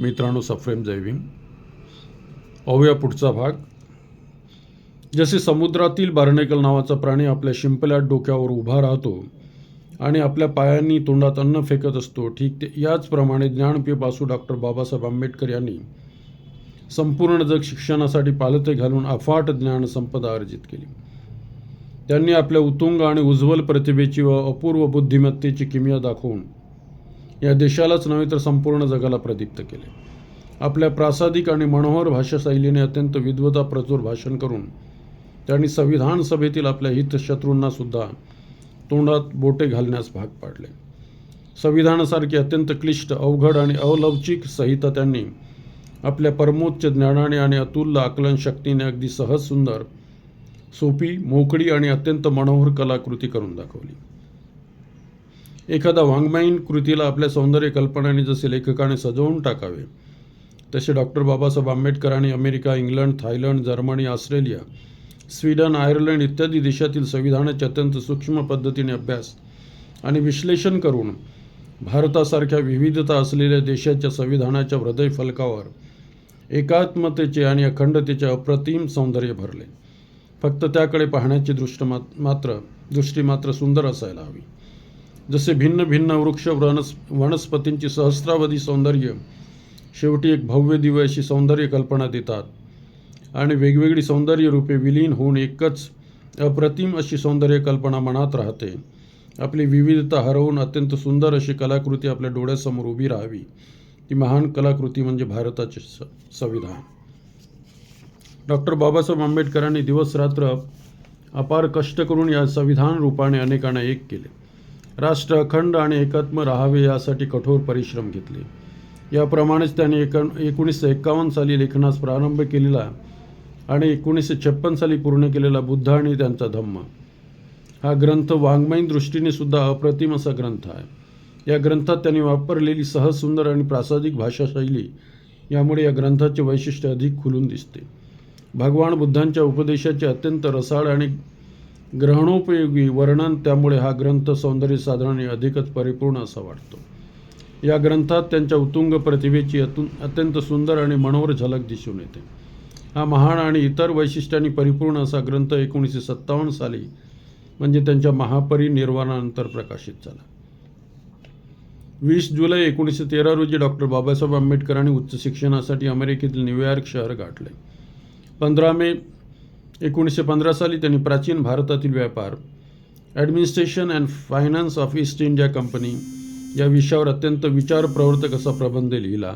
मित्रांनो सफ्रेम जैविंग पाहूया पुढचा भाग. जसे समुद्रातील बार्नेकल नावाचा प्राणी आपल्या शिंपल्या डोक्यावर उभा राहतो आणि आपल्या पायांनी तोंडात अन्न फेकत असतो ठीक ते याचप्रमाणे ज्ञानपीपासू डॉक्टर बाबासाहेब आंबेडकर यांनी संपूर्ण जग शिक्षणासाठी पालथे घालून अफाट ज्ञान संपदा अर्जित केली. त्यांनी आपल्या उत्तुंग आणि उज्ज्वल प्रतिभेची व अपूर्व बुद्धिमत्तेची किमया दाखवून या देशालाच नव्हे तर संपूर्ण जगाला प्रदीप्त केले. आपल्या प्रासादिक आणि मनोहर भाषाशैलीने अत्यंत विद्वता प्रचूर भाषण करून त्यांनी संविधान सभेतील आपल्या हितशत्रूंना सुद्धा तोंडात बोटे घालण्यास भाग पाडले. संविधानासारखी अत्यंत क्लिष्ट अवघड आणि अलवचिक संहिता त्यांनी आपल्या परमोच्च ज्ञानाने आणि अतुल्य आकलन शक्तीने अगदी सहज सुंदर सोपी मोकळी आणि अत्यंत मनोहर कलाकृती करून दाखवली. एखादा वाङ्मयीन कृतीला आपल्या सौंदर्य कल्पनाने जसे लेखकाने सजवून टाकावे तसे डॉक्टर बाबासाहेब आंबेडकरांनी America England Thailand Germany Australia Sweden Ireland इत्यादी देशातील संविधानाचे अत्यंत सूक्ष्म पद्धतीने अभ्यास आणि विश्लेषण करून भारतासारख्या विविधता असलेल्या देशाच्या संविधानाच्या हृदय फलकावर एकात्मतेचे आणि अखंडतेचे अप्रतिम सौंदर्य भरले. फक्त त्याकडे पाहण्याची दृष्ट मात्र दृष्टी मात्र सुंदर असायला हवी. जसे भिन्न भिन्न वृक्ष वनस वनस्पतींची सहस्रावधी सौंदर्य शेवटी एक भव्य दिव्य अशी सौंदर्य कल्पना देतात. आणि वेगवेगळी सौंदर्य रूपे विलीन होऊन एकच अप्रतिम अशी सौंदर्य कल्पना मनात राहते. आपली विविधता हरवून अत्यंत सुंदर अशी कलाकृती आपल्या डोळ्यासमोर उभी राहावी. ती महान कलाकृती म्हणजे भारताचे स संविधान. डॉक्टर बाबासाहेब आंबेडकरांनी दिवसरात्र अपार कष्ट करून या संविधान रूपाने अनेकांना एक केले. राष्ट्र अखंड आणि एकात्म राहावे यासाठी कठोर परिश्रम घेतले. याप्रमाणेच त्यांनी एक एकोणीसशे एक्कावन्न साली लेखनास प्रारंभ केलेला आणि एकोणीसशे छप्पन साली पूर्ण केलेला बुद्ध आणि त्यांचा धम्म. हा ग्रंथ वाङ्मयीन दृष्टीने सुद्धा अप्रतिम असा ग्रंथ आहे. या ग्रंथात त्यांनी वापरलेली सहज सुंदर आणि प्रासादिक भाषाशैली यामुळे या ग्रंथाचे वैशिष्ट्य अधिक खुलून दिसते. भगवान बुद्धांच्या उपदेशाचे अत्यंत रसाळ आणि ग्रहणोपयोगी वर्णन त्यामुळे हा ग्रंथ सौंदर्य साधनाने अधिकच परिपूर्ण असा वाटतो. या ग्रंथात त्यांच्या उत्तुंग प्रतिभेची अतु अत्यंत सुंदर आणि मनोहर झलक दिसून येते. हा महान आणि इतर वैशिष्ट्यांनी परिपूर्ण असा ग्रंथ एकोणीसशे सत्तावन्न साली म्हणजे त्यांच्या महापरिनिर्वाणानंतर प्रकाशित झाला. वीस जुलै एकोणीसशे तेरा रोजी डॉक्टर बाबासाहेब आंबेडकरांनी उच्च शिक्षणासाठी अमेरिकेतील न्यूयॉर्क शहर गाठले. पंधरा मे एकोणीसशे पंधरा साली त्यांनी प्राचीन भारतातील व्यापार administration and finance of East India Company या विषयावर अत्यंत विचारप्रवर्तक असा प्रबंध लिहिला.